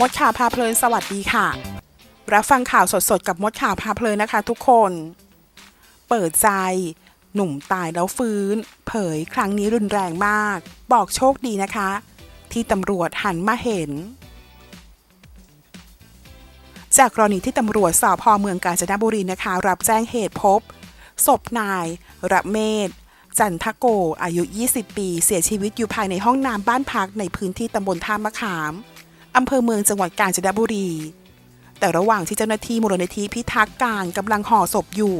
มดข่าวพาเพลินสวัสดีค่ะ รับฟังข่าวสดๆ กับมดข่าวพาเพลินนะคะทุกคน เปิดใจ หนุ่มตายแล้วฟื้น เผยครั้งนี้รุนแรงมาก บอกโชคดีนะคะ ที่ตำรวจหันมาเห็น จากกรณีที่ตำรวจสพเมืองกาญจนบุรีนะคะ รับแจ้งเหตุพบ ศพนายระเมศจันทโก อายุ 20 ปี เสียชีวิตอยู่ภายในห้องน้ำบ้านพักในพื้นที่ตำบลท่ามะขาม อำเภอเมืองจังหวัดกาญจนบุรี แต่ระหว่างที่เจ้าหน้าที่มูลนิธิพิทักษ์การกำลังห่อศพอยู่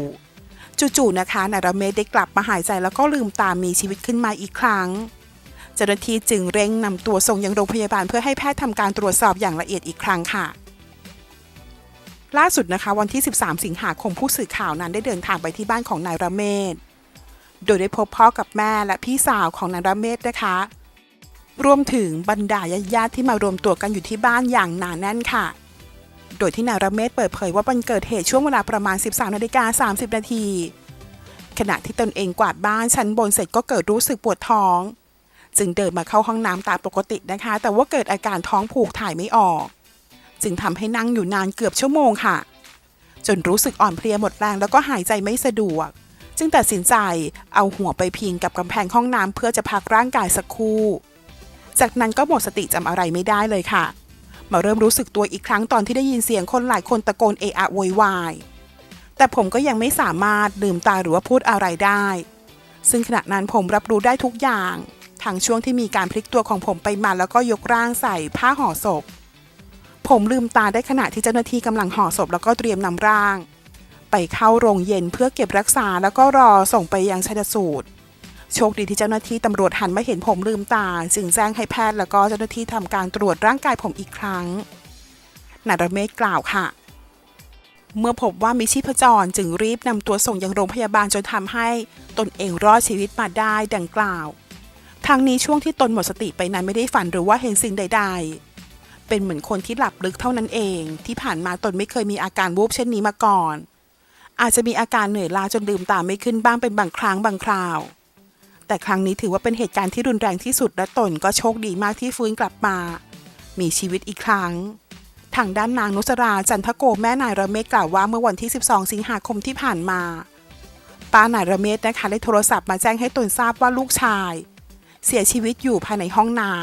จู่ๆนะคะนายระเมศได้กลับมาหายใจแล้วก็ลืมตามีชีวิตขึ้นมาอีกครั้ง เจ้าหน้าที่จึงเร่งนำตัวส่งยังโรงพยาบาลเพื่อให้แพทย์ทำการตรวจสอบอย่างละเอียดอีกครั้งค่ะล่าสุดนะคะวันที่ 13 สิงหาคมผู้สื่อข่าวนั้นได้เดินทางไปที่บ้านของนายระเมศ โดยได้พบพ่อกับแม่และพี่สาวของนายระเมศนะคะ รวมถึงบรรดาญาติที่มารวมตัวกันอยู่ที่บ้านอย่างหนาแน่นค่ะ โดยที่นายระเมศเปิดเผยว่าวันเกิดเหตุช่วงเวลาประมาณ 13นาฬิกา30 นาที ขณะที่ตนเองกวาดบ้านชั้นบนเสร็จก็เกิดรู้สึกปวดท้อง จึงเดินมาเข้าห้องน้ำตามปกตินะคะ แต่ว่าเกิดอาการท้องผูกถ่ายไม่ออก จึงทำให้นั่งอยู่นานเกือบชั่วโมงค่ะ จนรู้สึกอ่อนเพลียหมดแรงแล้วก็หายใจไม่สะดวกจึงตัดสินใจเอาหัวไปพิงกับกำแพงห้องน้ำเพื่อจะพักร่างกายสักครู่ จากนั้นก็หมดสติจำอะไรไม่ได้เลยค่ะ มาเริ่มรู้สึกตัวอีกครั้งตอนที่ได้ยินเสียงคนหลายคนตะโกนเอะอะโวยวาย แต่ผมก็ยังไม่สามารถลืมตาหรือว่าพูดอะไรได้ ซึ่งขณะนั้นผมรับรู้ได้ทุกอย่างทางช่วงที่มีการพลิกตัวของผมไปมาแล้วก็ยกร่างใส่ผ้าห่อศพ ผมลืมตาได้ขณะที่เจ้าหน้าที่กำลังห่อศพแล้วก็เตรียมนำร่าง ไปเข้าโรงเย็นเพื่อเก็บรักษาแล้วก็รอส่งไปยังชันสูตร โชคดีที่เจ้าหน้าที่ตำรวจหันมาเห็นผมลืมตา จึงแจ้งให้แพทย์แล้วก็เจ้าหน้าที่ทำการตรวจร่างกายผมอีกครั้งนารเมศกล่าวค่ะ เมื่อพบว่ามีชีพจรจึงรีบนำตัวส่งยังโรงพยาบาลจนทำให้ตนเองรอดชีวิตมาได้ดังกล่าวทางนี้ช่วงที่ตนหมดสติไปนั้นไม่ได้ฝันหรือว่าเห็นสิ่งใด ๆ เป็นเหมือนคนที่หลับลึกเท่านั้นเอง ที่ผ่านมาตนไม่เคยมีอาการวูบเช่นนี้มาก่อน อาจจะมีอาการเหนื่อยล้าจนลืมตาไม่ขึ้นบ้างเป็นบางครั้งบางคราว แต่ครั้งนี้ถือว่าเป็นเหตุการณ์ที่รุนแรงที่สุดและตนก็โชคดีมากที่ฟื้นกลับมา มีชีวิตอีกครั้ง ทางด้านนางนุสราจันทโกแม่นายระเมศกล่าวว่าเมื่อวันที่ 12 สิงหาคมที่ผ่านมาป้านายระเมศนะคะได้โทรศัพท์มาแจ้งให้ตนทราบว่าลูกชาย เสียชีวิตอยู่ภายในห้องน้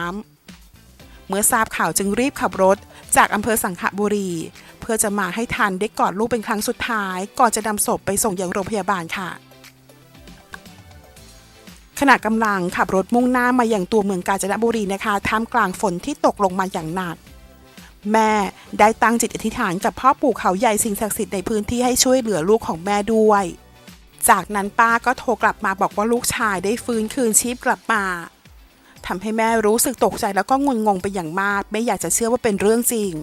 ำเมื่อทราบข่าวจึงรีบขับรถ จากอำเภอสังขบุรี เพื่อจะมาให้ทันได้กอดลูกเป็นครั้งสุดท้าย ก่อนจะนำศพไปส่งยังโรงพยาบาลค่ะ ขณะกำลังขับรถมุ่งหน้ามาอย่างตัวเมืองกาญจนบุรีนะคะท่ามกลางฝนที่ตกลงมาอย่างหนัก แม่ได้ตั้งจิตอธิษฐานกับพ่อปู่เขาใหญ่สิ่งศักดิ์สิทธิ์ในพื้นที่ให้ช่วยเหลือลูกของแม่ด้วย จากนั้นป้าก็โทรกลับมาบอกว่าลูกชายได้ฟื้นคืนชีพกลับมาทำให้แม่รู้สึกตกใจแล้วก็งุนงงไปอย่างมาก ไม่อยากจะเชื่อว่าเป็นเรื่องจริง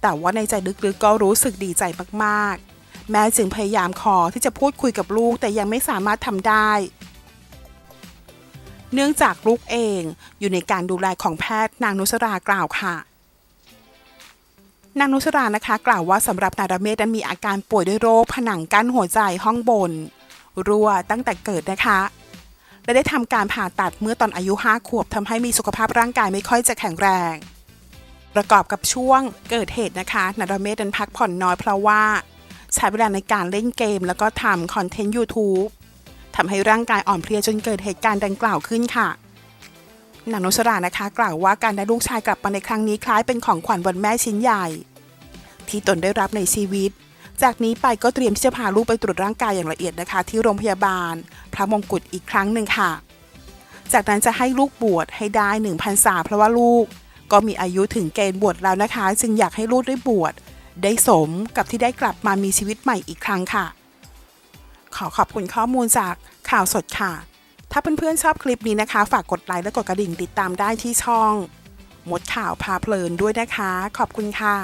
แต่ว่าในใจลึกๆก็รู้สึกดีใจมากๆ แม่จึงพยายามขอที่จะพูดคุยกับลูกแต่ยังไม่สามารถทำได้ เนื่องจากลูกเองอยู่ในการดูแลของแพทย์นางนุสรากล่าวค่ะ นางนุสรานะคะ กล่าวว่าสำหรับนารเมศนั้นมีอาการป่วยด้วยโรคผนังกั้นหัวใจห้องบน รั่วตั้งแต่เกิดนะคะ และได้ทำการผ่าตัดเมื่อตอนอายุ 5 ขวบทำให้มีสุขภาพร่างกายไม่ค่อยจะแข็งแรง ประกอบกับช่วงเกิดเหตุนะคะนารเมศนั้นพักผ่อนน้อยเพราะว่าใช้เวลาในการเล่นเกม แล้วก็ทำคอนเทนต์ YouTube ทำให้ร่างกายอ่อนเพลียจนเกิดเหตุการณ์ดังกล่าวขึ้นค่ะนางนุสรานะคะกล่าวว่าการได้ลูกชายกลับมาในครั้งนี้คล้ายเป็นของขวัญวันแม่ชิ้นใหญ่ ที่ตนได้รับในชีวิต จากนี้ไปก็เตรียมที่จะพาลูกไปตรวจร่างกายอย่างละเอียดนะคะ ที่โรงพยาบาล พระมงกุฎอีกครั้งหนึ่งค่ะ จากนั้นจะให้ลูกบวชให้ได้หนึ่งพันษาเพราะว่าลูก ก็มีอายุถึงเกณฑ์บวชแล้วนะคะ จึงอยากให้ลูกได้บวชได้สมกับที่ได้กลับมามีชีวิตใหม่อีกครั้งค่ะ ขอขอบคุณข้อมูลจาก ข่าวสดค่ะ ถ้าเพื่อนๆชอบคลิปนี้นะคะ ฝากกดไลค์และกดกระดิ่งติดตามได้ที่ช่องมดข่าวพาเพลินด้วยนะคะ ขอบคุณค่ะ